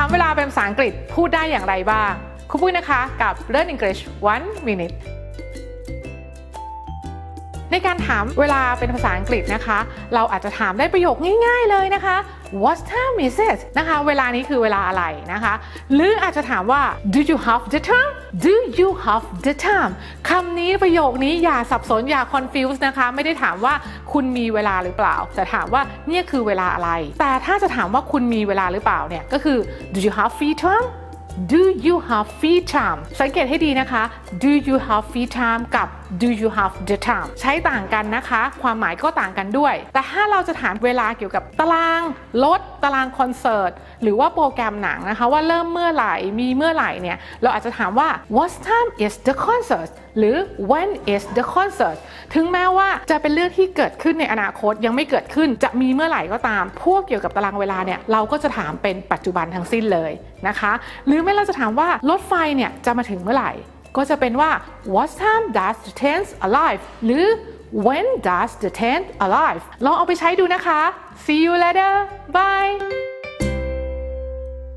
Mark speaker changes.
Speaker 1: ามเวลาเป็นภาษาอังกฤษพูดได้อย่างไรบ้างคุณปุ้ยนะคะกับ Learn English one minute ในการถามเวลาเป็นภาษาอังกฤษนะคะ เราอาจจะถามได้ประโยคง่าย ๆ เลยนะคะ What time is it นะคะ เวลานี้คือเวลาอะไรนะคะ หรืออาจจะถามว่า Do you have the time Do you have the time คำนี้ประโยคนี้อย่าสับสนอย่า confuse นะคะ ไม่ได้ถามว่าคุณมีเวลาหรือเปล่า แต่ถามว่าเนี่ยคือเวลาอะไร แต่ถ้าจะถามว่าคุณมีเวลาหรือเปล่าเนี่ยก็คือ Do you have free time Do you have free time สังเกตให้ดีนะคะ Do you have free time กับ Do you have the time ใช้ต่างกันนะคะ ความหมายก็ต่างกันด้วย แต่ถ้าเราจะถามเวลาเกี่ยวกับตารางรถตารางคอนเสิร์ต หรือว่าโปรแกรมหนังนะคะ ว่าเริ่มเมื่อไหร่ มีเมื่อไหร่เนี่ย เราอาจจะถามว่า What time is the concert หรือ When is the concert ถึงแม้ว่าจะเป็นเรื่องที่เกิดขึ้นในอนาคตยังไม่เกิดขึ้นจะมีเมื่อไหร่ก็ตาม พวกเกี่ยวกับตารางเวลาเนี่ย เราก็จะถามเป็นปัจจุบันทั้งสิ้นเลยนะคะ หรือแม้เราจะถามว่ารถไฟเนี่ยจะมาถึงเมื่อไหร่ ก็จะเป็นว่า what time does the train arrive หรือ when does the train arrive ลองเอาไปใช้ดูนะคะ see you later bye